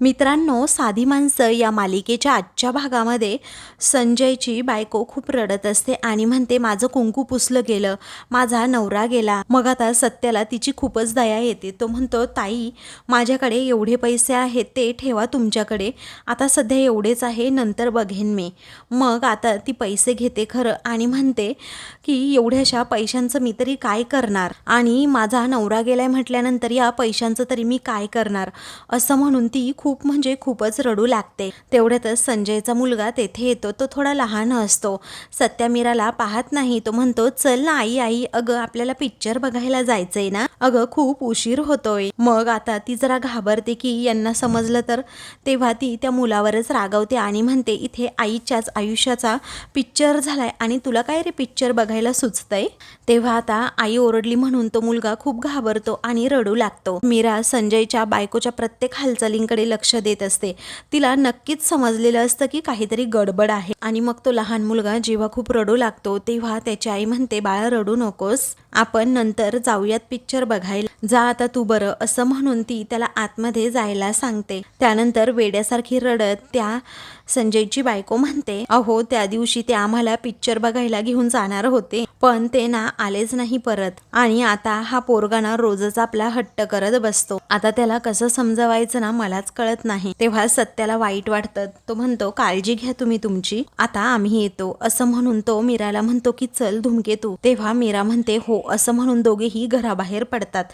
मित्रांनो साधी माणसं या मालिकेच्या आजच्या भागामध्ये संजयची बायको खूप रडत असते आणि म्हणते माझं कुंकू पुसलं गेलं माझा नवरा गेला. मग आता सत्याला तिची खूपच दया येते. तो म्हणतो ताई माझ्याकडे एवढे पैसे आहेत ते ठेवा तुमच्याकडे. आता सध्या एवढेच आहे नंतर बघेन मी. मग आता ती पैसे घेते खरं आणि म्हणते की एवढ्याशा पैशांचं मी तरी काय करणार? आणि माझा नवरा गेलाय म्हटल्यानंतर या पैशांचं तरी मी काय करणार? असं म्हणून ती खूप खूप म्हणजे खूपच रडू लागते. तेवढ्यातच संजयचा मुलगा तेथे येतो तो थोडा लहान असतो. सत्या मीराला पाहत नाही तो म्हणतो चल ना आई आई अगं आपल्याला पिक्चर बघायला जायचंय ना? अगं खूप उशीर होतोय. मग आता ती जरा घाबरते की यांना समजलं तर. तेव्हा ती त्या मुलावरच रागवते आणि म्हणते इथे आईच्याच आयुष्याचा पिक्चर झालाय आणि तुला काय रे पिक्चर बघायला सुचतंय? तेव्हा आता आई ओरडली म्हणून तो मुलगा खूप घाबरतो आणि रडू लागतो. मीरा संजयच्या बायकोच्या प्रत्येक हालचालींकडे लक्ष लक्ष देत असते. तिला नक्कीच समजलेलं असतं की काहीतरी गडबड आहे. आणि मग तो लहान मुलगा जेव्हा खूप रडू लागतो तेव्हा त्याची आई म्हणते बाळा रडू नकोस. आपण नंतर जाऊयात पिक्चर बघायला. जा आता तू बरं असं म्हणून ती त्याला आतमध्ये जायला सांगते. त्यानंतर वेड्यासारखी रडत त्या संजयची बायको म्हणते अहो त्या दिवशी ते आम्हाला पिक्चर बघायला घेऊन जाणार होते पण ते ना आलेच नाही परत. आणि आता हा पोरगाना रोजच आपला हट्ट करत बसतो. आता त्याला कसं समजवायचं ना मलाच कळत नाही. तेव्हा सत्याला वाईट वाटतं. तो म्हणतो काळजी घ्या तुम्ही तुमची. आता आम्ही येतो. असं म्हणून तो मीराला म्हणतो की चल धुमकेतू तेव्हा मीरा म्हणते हो असं म्हणून दोघेही घराबाहेर पडतात.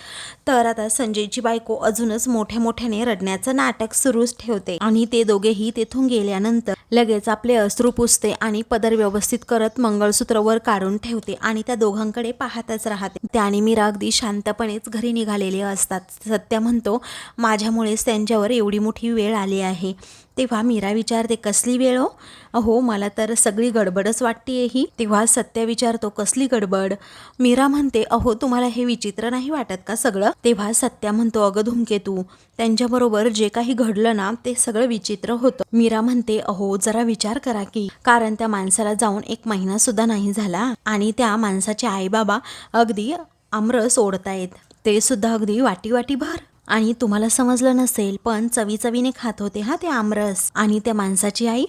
तर आता संजयची बायको अजूनच मोठ्या मोठ्याने रडण्याचं नाटक सुरूच ठेवते आणि ते दोघेही तेथून गेल्यानंतर लगेच आपले अश्रू पुसते आणि पदर व्यवस्थित करत मंगळसूत्र वर काढून ठेवते आणि त्या दोघांकडे पाहतच राहते. त्याने मीरा अगदी शांतपणेच घरी निघालेले असतात. सत्य म्हणतो माझ्यामुळेच त्यांच्यावर एवढी मोठी वेळ आली आहे. तेव्हा मीरा विचारते कसली वेळ हो? अहो मला तर सगळी गडबडच वाटते ही. तेव्हा सत्य विचारतो कसली गडबड? मीरा म्हणते अहो तुम्हाला हे विचित्र नाही वाटत का सगळं? तेव्हा सत्या म्हणतो अगं धुमकेतू त्यांच्याबरोबर जे काही घडलं ना ते सगळं विचित्र होतं. मीरा म्हणते अहो जरा विचार करा की कारण त्या माणसाला जाऊन एक महिना सुद्धा नाही झाला आणि त्या माणसाचे आई बाबा अगदी आम्र ओढतायत. ते सुद्धा अगदी वाटी वाटी भर आणि तुम्हाला समजलं नसेल पण चवी चवीने खात होते हा ते आमरस. आणि त्या माणसाची आई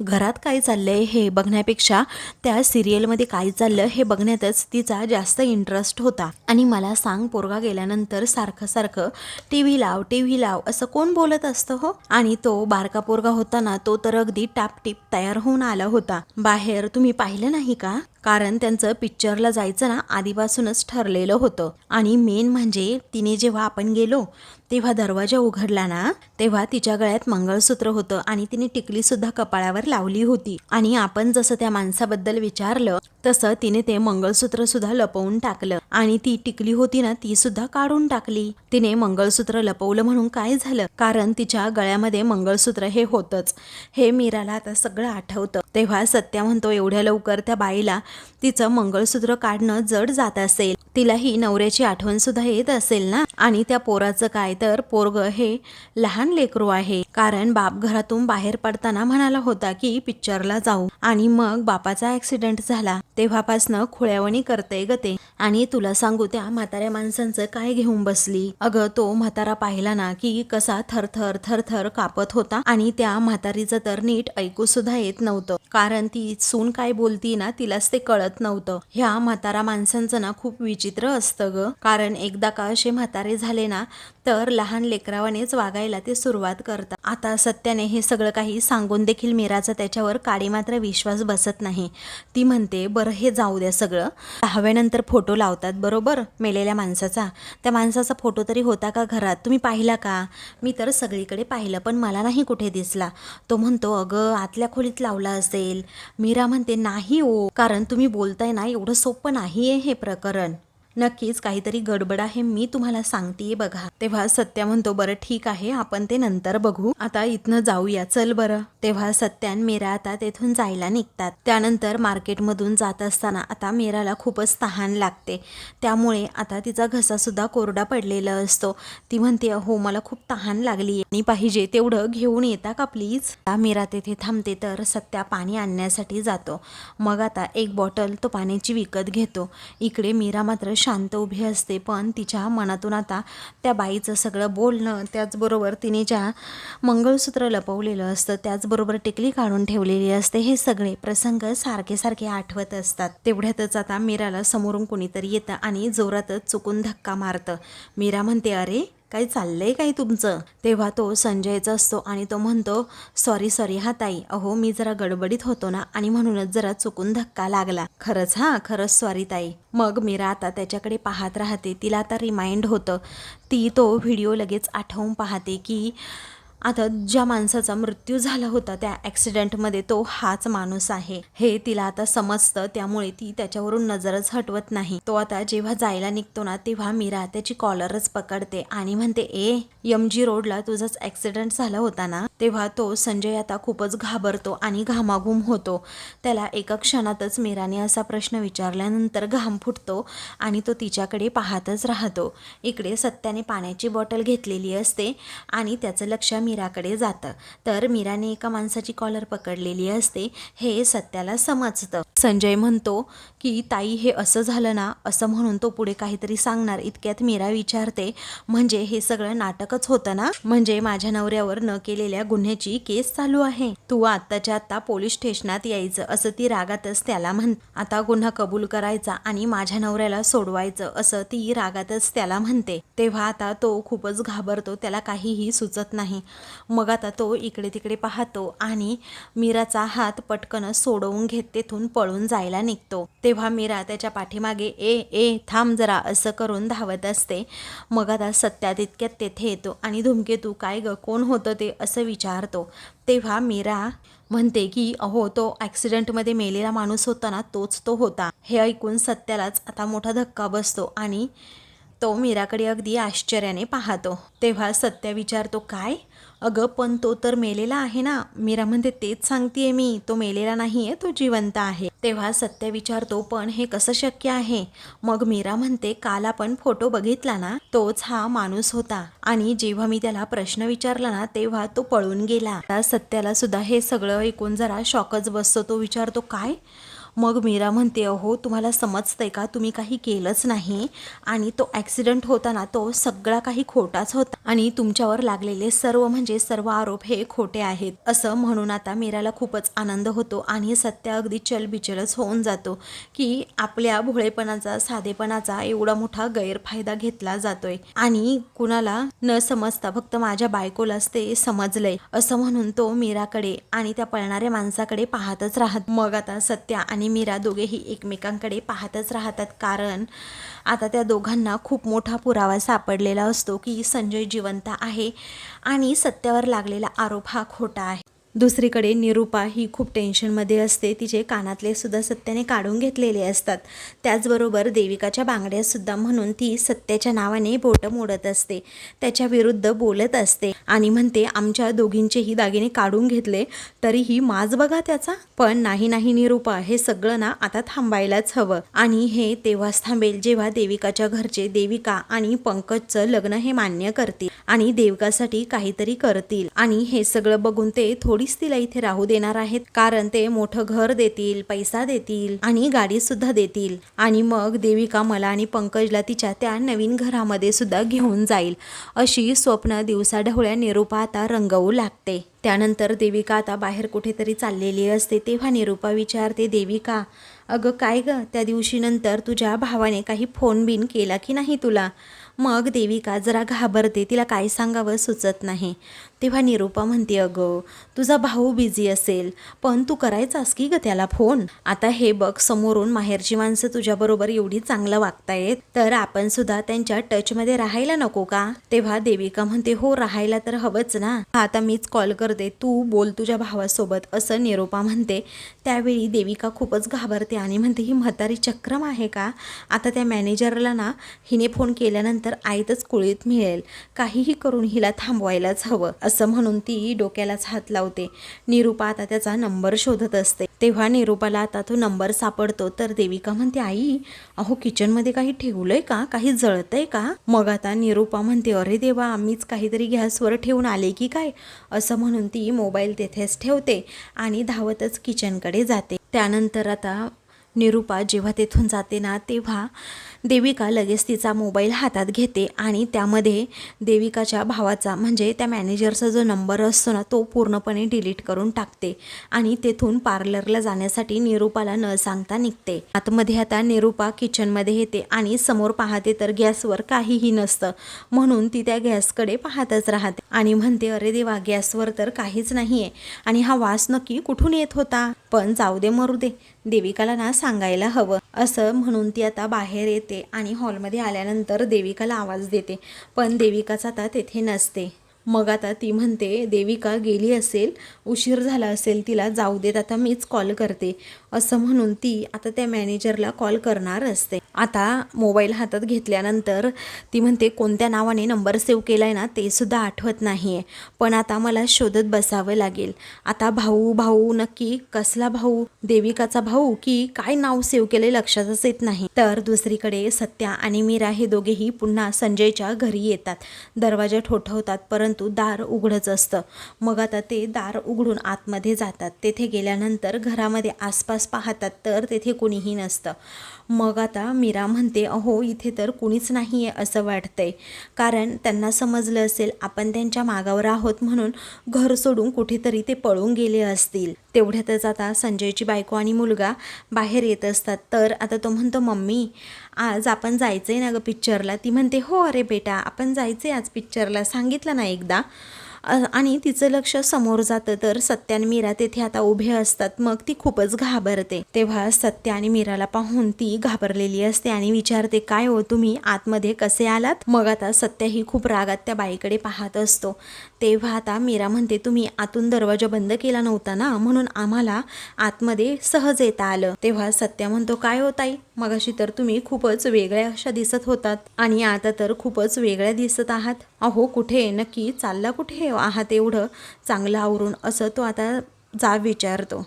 घरात काय चाललंय हे बघण्यापेक्षा त्या सिरियलमध्ये काय चाललं हे बघण्यातच तिचा जास्त इंटरेस्ट होता. आणि मला सांग पोरगा गेल्यानंतर सारखं सारखं टी व्ही लाव टी व्ही लाव असं कोण बोलत असतं हो? आणि तो बारका पोरगा होता ना तो तर अगदी टापटीप तयार होऊन आला होता. बाहेर तुम्ही पाहिलं नाही का? कारण त्यांचं पिक्चरला जायचं ना आधीपासूनच ठरलेलं होतं. आणि मेन म्हणजे तिने जेव्हा आपण गेलो तेव्हा दरवाजा उघडला ना तेव्हा तिच्या गळ्यात मंगळसूत्र होतं आणि तिने टिकली सुद्धा कपाळावर लावली होती. आणि आपण जसं त्या माणसाबद्दल विचारलं तसं तिने ते मंगळसूत्र सुद्धा लपवून टाकलं. आणि ती टिकली होती ना ती सुद्धा काढून टाकली. तिने मंगळसूत्र लपवलं म्हणून काय झालं? कारण तिच्या गळ्यामध्ये मंगळसूत्र हे होतच. हे मीराला आता सगळं आठवतं. तेव्हा सत्या म्हणतो एवढ्या लवकर त्या बाईला तिचं मंगळसूत्र काढणं जड जात असेल. तिलाही नवऱ्याची आठवण सुद्धा येत असेल ना? आणि त्या पोराचं काय तर? पोरग हे लहान लेकरू आहे. कारण बाप घरातून बाहेर पडताना म्हणाला होता की पिक्चरला जाऊ. आणि मग बापाचा ऍक्सिडेंट झाला. तेव्हापासनं खुळ्यावणी करते ग ते. आणि तुला सांगू त्या म्हाताऱ्या माणसांचं काय घेऊन बसली? अगं तो म्हातारा पाहिला ना की कसा थरथर थरथर कापत होता आणि त्या म्हातारीचं तर नीट ऐकू सुद्धा येत नव्हतं. कारण ती सून काय बोलती ना तिलाच ते कळत नव्हतं. ह्या म्हातारा माणसांचं ना खूप विचित्र असतं ग. कारण एकदा का असे म्हातारे झाले ना तर लहान लेकरावानेच वागायला ते सुरुवात करतात. आता सत्याने हे सगळं काही सांगून देखील मीराचा त्याच्यावर काळी मात्र विश्वास बसत नाही. ती म्हणते बरं हे जाऊ द्या सगळं. दहाव्यानंतर फोटो लावतात बरोबर? मेलेल्या माणसाचा. त्या माणसाचा फोटो तरी होता का घरात? तुम्ही पाहिला का? मी तर सगळीकडे पाहिलं पण मला नाही कुठे दिसला. तो म्हणतो अगं आतल्या खोलीत लावला असेल. मीरा म्हणते नाही ओ कारण तुम्ही बोलताय ना एवढं सोपं नाही आहे हे प्रकरण. नक्कीच काहीतरी गडबड आहे मी तुम्हाला सांगतेय बघा. तेव्हा सत्या म्हणतो बरं ठीक आहे आपण ते नंतर बघू. आता इथनं जाऊया चल बरं. तेव्हा सत्यान मेरा आता तेथून जायला निघतात. त्यानंतर मार्केटमधून जात असताना आता मेराला खूपच तहान लागते. त्यामुळे आता तिचा घसासुद्धा कोरडा पडलेला असतो. ती म्हणते हो मला खूप तहान लागली आणि पाहिजे तेवढं घेऊन येता का प्लीज? मेरा तेथे थांबते तर सत्या पाणी आणण्यासाठी जातो. मग आता एक बॉटल तो पाण्याची विकत घेतो. इकडे मीरा मात्र शांत उभी असते पण तिच्या मनातून आता त्या बाईचं सगळं बोलणं त्याचबरोबर तिने ज्या मंगळसूत्र लपवलेलं असतं त्याचबरोबर टिकली काढून ठेवलेली असते हे सगळे प्रसंग सारखे सारखे आठवत असतात. तेवढ्यातच आता मीराला समोरून कोणीतरी येतं आणि जोरातच चुकून धक्का मारतं. मीरा म्हणते अरे काही चाललंय काही तुमचं? तेव्हा तो संजयचा असतो आणि तो म्हणतो सॉरी सॉरी हा ताई. अहो मी जरा गडबडीत होतो ना आणि म्हणूनच जरा चुकून धक्का लागला. खरंच हा? खरंच सॉरी ताई. मग मीरा आता त्याच्याकडे पाहत राहते. तिला आता रिमाइंड होतं. ती तो व्हिडिओ लगेच आठवून पाहते की आता ज्या माणसाचा मृत्यू झाला होता त्या ॲक्सिडेंटमध्ये तो हाच माणूस आहे. हे तिला आता समजतं त्यामुळे ती त्याच्यावरून नजरच हटवत नाही. तो आता जेव्हा जायला निघतो ना तेव्हा मीरा त्याची कॉलरच पकडते आणि म्हणते ए एम जी रोडला तुझाच ॲक्सिडेंट झाला होता ना? तेव्हा तो संजय आता खूपच घाबरतो आणि घामाघूम होतो. त्याला एका क्षणातच मीराने असा प्रश्न विचारल्यानंतर घाम फुटतो आणि तो तिच्याकडे पाहतच राहतो. इकडे सत्याने पाण्याची बॉटल घेतलेली असते आणि त्याचं लक्ष मीराकडे जातं. तर मीराने एका माणसाची कॉलर पकडलेली असते. हे सत्याला समजतं. संजय म्हणतो की ताई हे असं झालं ना असं म्हणून तो पुढे काहीतरी सांगणार. इतक्यात मीरा विचारते म्हणजे हे सगळं नाटकच होतं ना? म्हणजे माझ्या नवऱ्यावर न केलेल्या गुन्ह्याची केस चालू आहे. तू आत्ताच्या आत्ता पोलीस स्टेशनात यायचं असं ती रागातच त्याला म्हण आता गुन्हा कबूल करायचा आणि माझ्या नवऱ्याला सोडवायचं असं ती रागातच त्याला म्हणते. तेव्हा आता तो खूपच घाबरतो त्याला काहीही सुचत नाही. मग आता तो इकडे तिकडे पाहतो आणि मीराचा हात पटकन सोडवून घेत तेथून पळून जायला निघतो. तेव्हा मीरा त्याच्या पाठीमागे ए ए थांब जरा असं करून धावत असते. मग आता सत्या तितक्यात तेथे येतो आणि धुमकेतू काय ग? कोण होतं ते? असं विचारतो. तेव्हा मीरा म्हणते की अहो तो ॲक्सिडेंटमध्ये मेलेला माणूस होता ना तोच तो होता. हे ऐकून सत्यालाच आता मोठा धक्का बसतो आणि तो मीराकडे अगदी आश्चर्याने पाहतो. तेव्हा सत्या विचारतो काय? अगं पण तो तर मेलेला आहे ना. मीरा म्हणते तेच सांगतेय मी. तो मेलेला नाही आहे तो जिवंत आहे. तेव्हा सत्य विचारतो पण हे कसं शक्य आहे? मग मीरा म्हणते काल आपण फोटो बघितला ना तोच हा माणूस होता. आणि जेव्हा मी त्याला प्रश्न विचारला ना तेव्हा तो पळून गेला. सत्याला सुद्धा हे सगळं ऐकून जरा शॉकच बसतो. तो विचारतो काय? मग मीरा म्हणते अहो तुम्हाला समजतंय का? तुम्ही काही केलंच नाही. आणि तो ॲक्सिडेंट होता ना तो सगळा काही खोटाच होता. आणि तुमच्यावर लागलेले सर्व म्हणजे सर्व आरोप हे खोटे आहेत. असं म्हणून आता मीराला खूपच आनंद होतो आणि सत्य अगदी चलबिचलच होऊन जातो की आपल्या भोळेपणाचा साधेपणाचा एवढा मोठा गैरफायदा घेतला जातोय. आणि कुणाला न समजता फक्त माझ्या बायकोलाच ते समजलंय असं म्हणून तो मीराकडे आणि त्या पळणाऱ्या माणसाकडे पाहतच राहत. मग आता सत्या आणि आणि मीरा दोघेही एकमेकांकडे पाहतच राहतात. कारण आता त्या दोघांना खूप मोठा पुरावा सापडलेला असतो की संजय जिवंत आहे आणि सत्यावर लागलेला आरोप हा खोटा आहे. दुसरीकडे निरूपा ही खूप टेन्शनमध्ये असते. तिचे कानातले सुद्धा सत्याने काढून घेतलेले असतात. त्याचबरोबर देविकाच्या बांगड्यासुद्धा म्हणून ती सत्याच्या नावाने बोटं मोडत असते. त्याच्या विरुद्ध बोलत असते आणि म्हणते आमच्या दोघींचेही दागिने काढून घेतले तरीही माज बघा त्याचा. पण नाही नाही निरूपा हे सगळं ना आता थांबायलाच हवं. आणि हे तेव्हाच थांबेल जेव्हा देविकाच्या घरचे देविका आणि पंकजचं लग्न हे मान्य करतील आणि देविकासाठी काहीतरी करतील. आणि हे सगळं बघून ते थोडीच तिला इथे राहू देणार आहेत. कारण ते मोठं घर देतील पैसा देतील आणि गाडी सुद्धा देतील. आणि मग देविका मला आणि पंकजला तिच्या त्या नवीन घरामध्ये सुद्धा घेऊन जाईल. अशी स्वप्न दिवसाढवळ्या निरूपा आता रंगवू लागते. त्यानंतर देविका आता बाहेर कुठेतरी चाललेली असते तेव्हा निरूपा विचारते देविका अगं काय ग? त्या दिवशी नंतर तुझ्या भावाने काही फोन बिन केला की नाही तुला? मग देविका जरा घाबरते तिला काय सांगावं सुचत नाही. तेव्हा निरूपा म्हणते अगं तुझा भाऊ बिझी असेल पण तू करायचास की ग त्याला फोन आता हे बघ समोरून माहेरची माणसं तुझ्याबरोबर एवढी चांगलं वागतायत तर आपण सुद्धा त्यांच्या टचमध्ये राहायला नको का? तेव्हा देविका म्हणते हो राहायला तर हवंच ना. आता मीच कॉल करते तू बोल तुझ्या भावासोबत असं निरूपा म्हणते. त्यावेळी देविका खूपच घाबरते आणि म्हणते ही म्हातारी चक्रम आहे का? आता त्या मॅनेजरला ना हिने फोन केल्यानंतर आयतच कुळीत मिळेल. काहीही करून हिला थांबवायलाच हवं. असं म्हणून ती डोक्यालाच हात लावते. निरूपा आता त्याचा नंबर शोधत असते. तेव्हा निरूपाला आता तो नंबर सापडतो. तर देविका म्हणते आई अहो किचनमध्ये काही ठेवलंय का? काही जळतंय का? मग आता निरूपा म्हणते अरे देवा आम्हीच काहीतरी गॅसवर ठेवून आले की काय? असं म्हणून ती मोबाईल तेथेच ठेवते आणि धावतच किचनकडे जाते. त्यानंतर आता निरूपा जेव्हा तेथून जाते ना तेव्हा देविका लगेच तिचा मोबाईल हातात घेते आणि त्यामध्ये देविकाच्या भावाचा म्हणजे त्या मॅनेजरचा जो नंबर असतो ना तो पूर्णपणे डिलीट करून टाकते आणि तेथून पार्लरला जाण्यासाठी निरूपाला न सांगता निघते. आतमध्ये आता निरूपा किचनमध्ये येते आणि समोर पाहते तर गॅसवर काहीही नसतं. म्हणून ती त्या गॅसकडे पाहतच राहते आणि म्हणते अरे देवा गॅसवर तर काहीच नाहीये आणि हा वास नक्की कुठून येत होता? पण जाऊ दे मरू दे. देविकाला ना सांगायला हवं. असं म्हणून ती आता बाहेर येते आणि हॉलमध्ये आल्यानंतर देविकाला आवाज देते. पण देविकाच आता तेथे नसते. मग आता ती म्हणते देविका गेली असेल उशीर झाला असेल तिला जाऊ देत आता मीच कॉल करते. असं म्हणून ती आता त्या मॅनेजरला कॉल करणार असते. आता मोबाईल हातात घेतल्यानंतर ती म्हणते कोणत्या नावाने नंबर सेव्ह केला आहे ना ते सुद्धा आठवत नाही आहे पण आता मला शोधत बसावं लागेल. आता भाऊ भाऊ नक्की कसला भाऊ? देविकाचा भाऊ की काय नाव सेव्ह केले लक्षातच येत नाही. तर दुसरीकडे सत्या आणि मीरा हे दोघेही पुन्हा संजयच्या घरी येतात. दरवाजा ठोठवतात परंतु दार उघडच असतं. मग आता ते दार उघडून आतमध्ये जातात. तेथे गेल्यानंतर घरामध्ये आसपास पाहतात तर तेथे कुणीही नसतं. मग आता मीरा म्हणते अहो इथे तर कुणीच नाही आहे असं वाटतंय. कारण त्यांना समजलं असेल आपण त्यांच्या मागावर आहोत म्हणून घर सोडून कुठेतरी ते पळून गेले असतील. तेवढ्यातच आता संजयची बायको आणि मुलगा बाहेर येत असतात. तर आता तो म्हणतो मम्मी आज आपण जायचं आहे ना गं पिक्चरला ती म्हणते हो अरे बेटा आपण जायचं आहे आज पिक्चरला सांगितलं ना एकदा? आणि तिचं लक्ष समोर जातं. तर सत्या आणि मीरा तेथे आता उभे असतात. मग ती खूपच घाबरते. तेव्हा सत्या आणि मीराला पाहून ती घाबरलेली असते आणि विचारते काय हो तुम्ही आतमध्ये कसे आलात? मग आता सत्या ही खूप रागात त्या बाईकडे पाहत असतो. तेव्हा आता मीरा म्हणते तुम्ही आतून दरवाजा बंद केला नव्हता ना? म्हणून आम्हाला आतमध्ये सहज येता आलं. तेव्हा सत्या म्हणतो काय होत मगाशी तर तुम्ही खूपच वेगळ्या अशा दिसत होतात आणि आता तर खूपच वेगळ्या दिसत आहात. अहो कुठे? नक्की चालला कुठे? आहात एवढं चांगलं आवरून? असं तो आता जा विचारतो.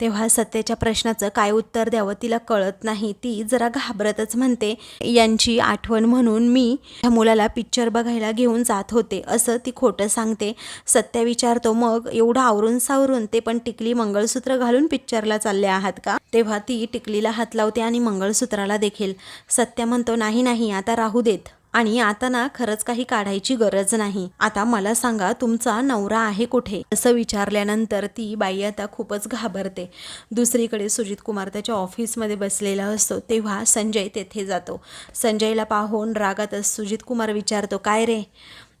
तेव्हा सत्याच्या प्रश्नाचं काय उत्तर द्यावं तिला कळत नाही. ती जरा घाबरतच म्हणते यांची आठवण म्हणून मी ह्या मुलाला पिक्चर बघायला घेऊन जात होते असं ती खोटं सांगते. सत्या विचारतो मग एवढं आवरून सावरून ते पण टिकली मंगळसूत्र घालून पिक्चरला चालले आहात का? तेव्हा ती टिकलीला हात लावते आणि मंगळसूत्राला देखील. सत्या म्हणतो नाही नाही आता राहू देत. आणि आता ना खरंच काही काढायची गरज नाही. आता मला सांगा तुमचा नवरा आहे कुठे? असं विचारल्यानंतर ती बाई आता खूपच घाबरते. दुसरीकडे सुजित कुमार त्याच्या ऑफिसमध्ये बसलेला असतो तेव्हा संजय तेथे जातो. संजयला पाहून रागातच सुजित कुमार विचारतो काय रे?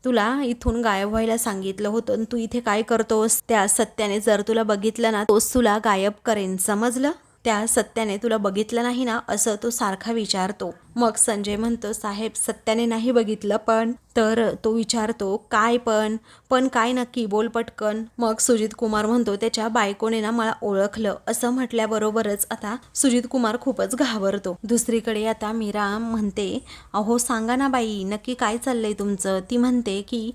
तुला इथून गायब व्हायला सांगितलं होतं आणि तू इथे काय करतोस? त्या सत्याने जर तुला बघितलं ना तोच तुला गायब करेन. समजलं? त्या सत्याने तुला बघितलं नाही ना असं तो सारखा विचारतो. मग संजय म्हणतो साहेब सत्याने नाही बघितलं पण. तर तो विचारतो काय पण? पण काय नक्की बोल पटकन? मग सुजित कुमार म्हणतो त्याच्या बायकोने ना मला ओळखलं. असं म्हटल्याबरोबरच आता सुजित कुमार खूपच घाबरतो. दुसरीकडे आता मीरा म्हणते अहो सांगा ना बाई नक्की काय चाललंय तुमचं? ती म्हणते की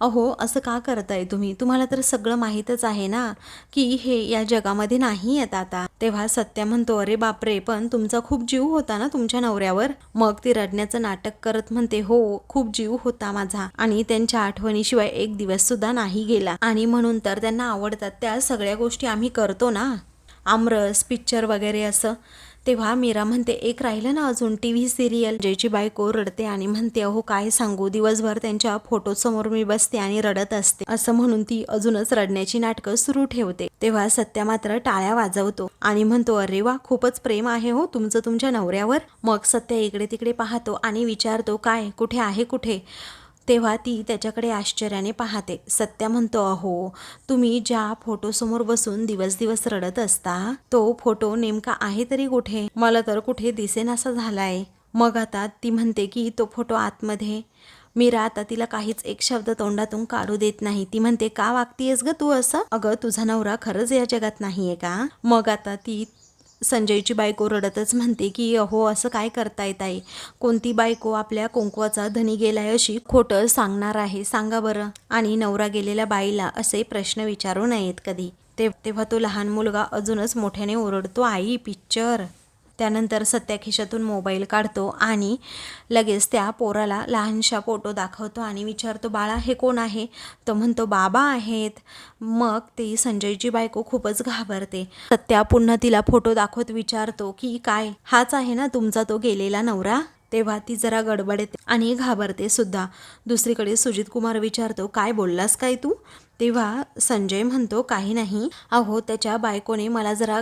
अहो असं का करताय तुम्ही? तुम्हाला तर सगळं माहीतच आहे ना की हे या जगामध्ये नाही येत आता. तेव्हा सत्या म्हणतो अरे बापरे पण तुमचा खूप जीव होता ना तुमच्या नवऱ्यावर? मग ती रडण्याचं नाटक करत म्हणते हो खूप जीव होता माझा आणि त्यांच्या आठवणीशिवाय एक दिवस सुद्धा नाही गेला आणि म्हणून तर त्यांना आवडतात त्या सगळ्या गोष्टी आम्ही करतो ना. आमरस पिक्चर वगैरे असं. तेव्हा मीरा म्हणते एक राहिलं ना अजून टी व्ही सिरियल जयची बायको रडते आणि म्हणते अहो काय सांगू? दिवसभर त्यांच्या फोटोसमोर मी बसते आणि रडत असते. असं म्हणून ती अजूनच रडण्याची नाटकं सुरू ठेवते. तेव्हा सत्या मात्र टाळ्या वाजवतो आणि म्हणतो अरे वा खूपच प्रेम आहे हो तुमचं तुमच्या नवऱ्यावर. मग सत्या इकडे तिकडे पाहतो आणि विचारतो काय? कुठे आहे कुठे? तेव्हा ती त्याच्याकडे आश्चर्याने पाहते. सत्या म्हणतो अहो तुम्ही ज्या फोटोसमोर बसून दिवस दिवस रडत असता तो फोटो नेमका आहे तरी कुठे? मला तर कुठे दिसेनासा झालाय. मग आता ती म्हणते की तो फोटो आतमध्ये. मीरा आता तिला काहीच एक शब्द तोंडातून काढू देत नाही. ती म्हणते का वागतीयस ग तू असं? अगं तुझा नवरा खरंच या जगात नाहीये का? मग आता ती संजयची बायको रडतच म्हणते की अहो असं काय करताय ताई? कोणती बायको आपल्या कुंकवाचा धनी गेलाय अशी खोटं सांगणार आहे? सांगा बरं. आणि नवरा गेलेल्या बाईला असे प्रश्न विचारू नयेत कधी. तेव्हा तो लहान मुलगा अजूनच मोठ्याने ओरडतो आई पिक्चर. त्यानंतर सत्या खिशातून मोबाईल काढतो आणि लगेच त्या पोराला लहानशा फोटो दाखवतो आणि विचारतो बाळा हे कोण आहे? तो म्हणतो बाबा आहेत. मग ती संजयची बायको खूपच घाबरते. सत्या पुन्हा तिला फोटो दाखवत विचारतो की काय? हाच आहे ना तुमचा तो गेलेला नवरा? तेव्हा ती जरा गडबडते आणि घाबरते सुद्धा. दुसरीकडे सुजित कुमार विचारतो काय बोललास काय तू? तेव्हा संजय म्हणतो काही नाही. अहो त्याच्या बायकोने मला जरा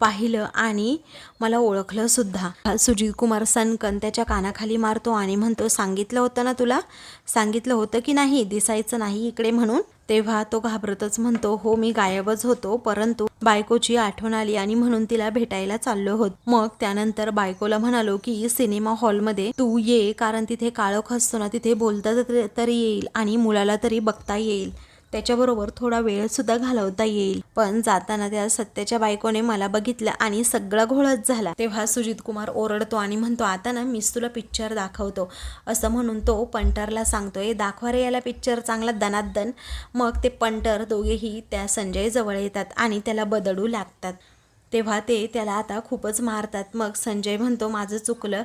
पाहिलं आणि मला ओळखलं सुद्धा. सुजित कुमार सनकन त्याच्या कानाखाली मारतो आणि म्हणतो सांगितलं होतं ना तुला? सांगितलं होतं की नाही? दिसायचं नाही इकडे म्हणून? तेव्हा तो घाबरतच म्हणतो हो मी गायबच होतो परंतु बायकोची आठवण आली आणि म्हणून तिला भेटायला चाललो होत. मग त्यानंतर बायकोला म्हणालो की सिनेमा हॉलमध्ये तू ये कारण तिथे काळोख असतो ना तिथे बोलता तरी- तरी येईल आणि मुलाला तरी बघता येईल. त्याच्याबरोबर थोडा वेळ सुद्धा घालवता येईल. पण जाताना त्या सत्याच्या बायकोने मला बघितलं आणि सगळा घोळच झाला. तेव्हा सुजित कुमार ओरडतो आणि म्हणतो आता ना मीच तुला पिक्चर दाखवतो. असं म्हणून तो पंटरला सांगतोय दाखवा रे याला पिक्चर चांगला दनात दन. मग ते पंटर दोघेही त्या संजय जवळ येतात आणि त्याला बदडू लागतात. तेव्हा ते त्याला आता खूपच मारतात. मग संजय म्हणतो माझं चुकलं.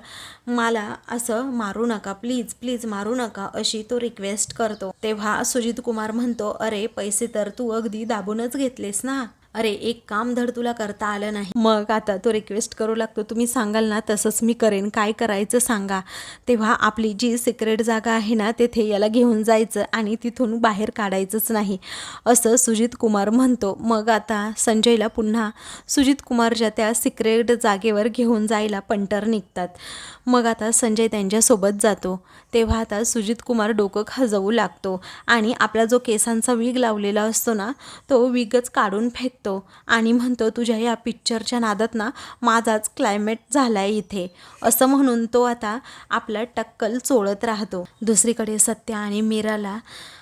मला असं मारू नका. प्लीज प्लीज मारू नका अशी तो रिक्वेस्ट करतो. तेव्हा सुजित कुमार म्हणतो अरे पैसे तर तू अगदी दाबूनच घेतलेस ना. अरे एक काम धड तुला करता आलं नाही. मग आता तो रिक्वेस्ट करू लागतो. तुम्ही सांगाल ना तसंच मी करेन. काय करायचं सांगा. तेव्हा आपली जी सिक्रेट जागा आहे ना तेथे याला घेऊन जायचं आणि तिथून बाहेर काढायचंच नाही. असं सुजित कुमार म्हणतो. मग आता संजयला पुन्हा सुजित कुमारच्या त्या सिक्रेट जागेवर घेऊन जायला पंटर निघतात. मग आता संजय त्यांच्यासोबत जातो. तेव्हा आता सुजित कुमार डोकं खाजवू लागतो. आणि आपला जो केसांचा विग लावलेला असतो ना तो विगच काढून फेक फेकतो आणि म्हणतो तुझ्या या पिक्चरच्या नादात ना माझाच क्लायमेट झाला आहे इथे. असं म्हणून तो आता आपला टक्कल चोळत राहतो. दुसरीकडे सत्या आणि मीराला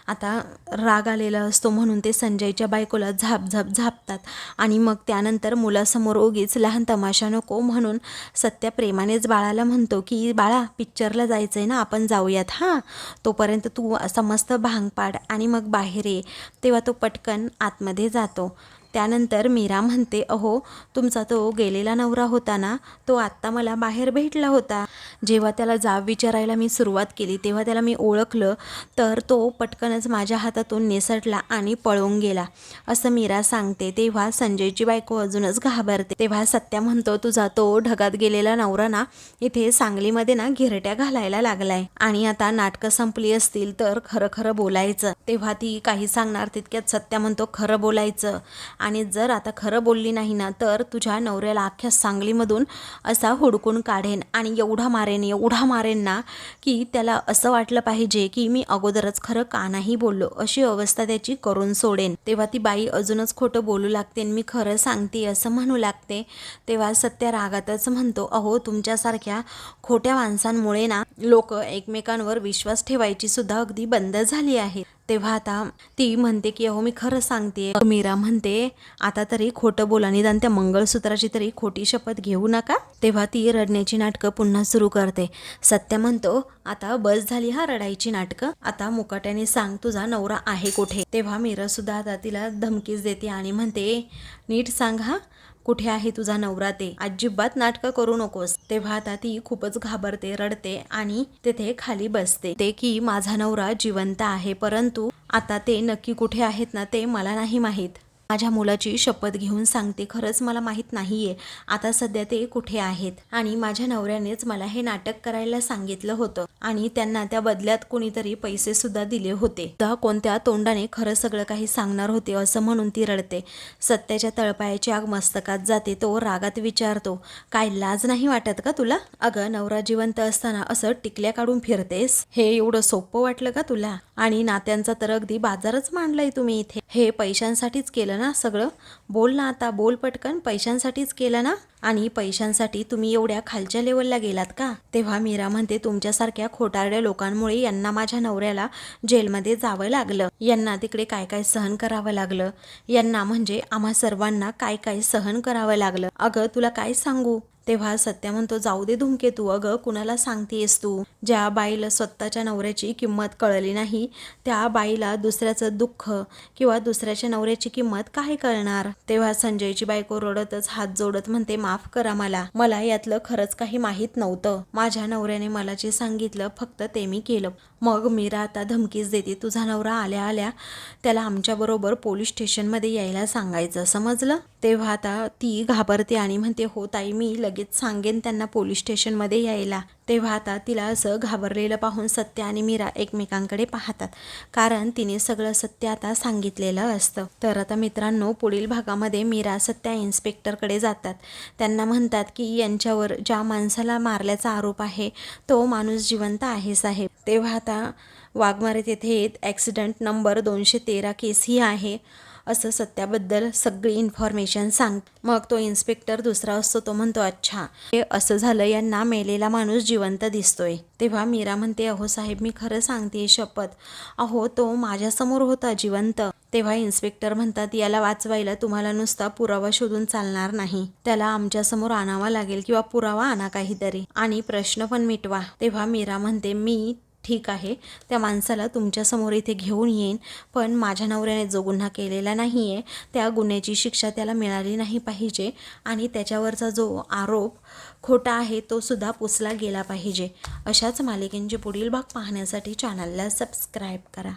आता राग आलेला असतो म्हणून ते संजयच्या बायकोला झाप झाप झापतात. आणि मग त्यानंतर मुलासमोर उगीच लहान तमाशा नको म्हणून सत्या प्रेमानेच बाळाला म्हणतो की बाळा पिक्चरला जायचं आहे ना आपण जाऊयात हां? तोपर्यंत तू समस्त भांग पाड आणि मग बाहेर ये. तेव्हा तो पटकन आतमध्ये जातो. त्यानंतर मीरा म्हणते अहो तुमचा तो गेलेला नवरा होता ना तो आत्ता मला बाहेर भेटला होता. जेव्हा त्याला जाब विचारायला मी सुरुवात केली तेव्हा त्याला मी ओळखलं तर तो पटकनच माझ्या हातातून निसटला आणि पळून गेला. असं मीरा सांगते तेव्हा संजयची बायको अजूनच घाबरते. तेव्हा सत्या म्हणतो तुझा तो ढगात गेलेला नवरा ना इथे सांगलीमध्ये ना घिरट्या घालायला लागलाय. आणि आता नाटकं संपली असतील तर खरं खरं बोलायचं. तेव्हा ती काही सांगणार तितक्यात सत्या म्हणतो खरं बोलायचं. आणि जर आता खरं बोलली नाही ना तर तुझ्या नवऱ्याला अख्ख्या सांगलीमधून असा हुडकून काढेन आणि एवढा मारेन एवढा मारेन ना की त्याला असं वाटलं पाहिजे की मी अगोदरच खरं का नाही बोललो? अशी अवस्था त्याची करून सोडेन. तेव्हा ती बाई अजूनच खोटं बोलू लागते आणि मी खरं सांगते असं म्हणू लागते. तेव्हा सत्य रागातच म्हणतो अहो तुमच्यासारख्या खोट्या माणसांमुळे ना लोक एकमेकांवर विश्वास ठेवायची सुद्धा अगदी बंद झाली आहे तेव्हा आता ती म्हणते की अहो मी खरं सांगते. मीरा म्हणते आता तरी खोटं बोला निदान त्या मंगळसूत्राची तरी खोटी शपथ घेऊ नका. तेव्हा ती रडण्याची नाटकं पुन्हा सुरू करते. सत्य म्हणतो आता बस झाली हा रडायची नाटकं. आता मुकाट्याने सांग तुझा नवरा आहे कुठे. तेव्हा मीरा सुद्धा आता तिला धमकीच देते आणि म्हणते नीट सांग हा. कुठे आहे तुझा नवरा ते? अजिबात नाटकं करू नकोस. तेव्हा आता ती खूपच घाबरते रडते आणि तेथे खाली बसते. ते की माझा नवरा जिवंत आहे परंतु आता ते नक्की कुठे आहेत ना ते मला नाही माहीत. माझ्या मुलाची शपथ घेऊन सांगते खरंच मला माहीत नाही आहे आता सध्या ते कुठे आहेत? आणि माझ्या नवऱ्यानेच मला हे नाटक करायला सांगितलं होतं. आणि त्यांना त्या बदल्यात कोणीतरी पैसे सुद्धा दिले होते. तर कोणत्या तोंडाने खरं सगळं काही सांगणार होते असं म्हणून ती रडते. सत्याच्या तळपायाची आग मस्तकात जाते तो रागात विचारतो काय लाज नाही वाटत का तुला? अगं नवरा जिवंत असताना असं टिकल्या काढून फिरतेस? हे एवढं सोपं वाटलं का तुला? आणि नात्यांचा तर अगदी बाजारच मांडलाय तुम्ही इथे. हे पैशांसाठीच केलं ना सगळं? बोल ना आता बोल पटकन. पैशांसाठीच केलं ना? आणि पैशांसाठी तुम्ही एवढ्या खालच्या लेवलला गेलात का? तेव्हा मीरा म्हणते तुमच्यासारख्या खोटारड्या लोकांमुळे यांना माझ्या नवऱ्याला जेलमध्ये जावं लागलं. यांना तिकडे काय काय सहन करावं लागलं? यांना म्हणजे आम्हा सर्वांना काय काय सहन करावं लागलं? अगं तुला काय सांगू? तेव्हा सत्या म्हणतो जाऊ दे धुमके तू अगं कुणाला सांगतेस तू? ज्या बाईला स्वतःच्या नवऱ्याची किंमत कळली नाही त्या बाईला दुसऱ्याचं दुःख किंवा दुसऱ्याच्या नवऱ्याची किंमत काय कळणार? तेव्हा संजयची बायको रडतच हात जोडत म्हणते माफ करा मला. मला यातलं खरंच काही माहीत नव्हतं. माझ्या नवऱ्याने मला जे सांगितलं फक्त ते मी केलं. मग मीरा आता धमकीच देते तुझा नवरा आल्या आल्या त्याला आमच्याबरोबर पोलीस स्टेशनमध्ये यायला सांगायचं समजलं? तेव्हा आता ती घाबरते आणि म्हणते हो ताई मी लगेच सांगेन त्यांना पोलीस स्टेशनमध्ये यायला. तेव्हा आता तिला असं घाबरलेलं पाहून सत्य आणि मीरा एकमेकांकडे पाहतात. कारण तिने सगळं सत्य आता सांगितलेलं असतं. तर आता मित्रांनो पुढील भागामध्ये मीरा सत्या इन्स्पेक्टरकडे जातात. त्यांना म्हणतात की यांच्यावर ज्या माणसाला मारल्याचा आरोप आहे तो माणूस जिवंत आहे साहेब. तेव्हा आता वाघमारे तेथे ॲक्सिडेंट नंबर दोनशे तेरा केस ही आहे. असं सत्याबद्दल सगळी इन्फॉर्मेशन सांग. मग तो इन्स्पेक्टर दुसरा असतो तो म्हणतो अच्छा हे असं झालं यांना मेलेला माणूस जिवंत दिसतोय. तेव्हा मीरा म्हणते अहो साहेब मी खरं सांगते शपथ. अहो तो माझ्यासमोर होता जिवंत. तेव्हा इन्स्पेक्टर म्हणतात याला वाचवायला तुम्हाला नुसता पुरावा शोधून चालणार नाही. त्याला आमच्यासमोर आणावा लागेल किंवा पुरावा आणा काहीतरी. आणि प्रश्न पण मिटवा. तेव्हा मीरा म्हणते मी ठीक आहे. त्या माणसाला तुमच्यासमोर इथे घेऊन येईन. पण माझ्या नवऱ्याने जो गुन्हा केलेला नाही आहे त्या गुन्ह्याची शिक्षा त्याला मिळाली नाही पाहिजे आणि त्याच्यावरचा जो आरोप खोटा आहे तो सुद्धा पुसला गेला पाहिजे. अशाच मालिकेंचे पुढील भाग पाहण्यासाठी चॅनलला सबस्क्राईब करा.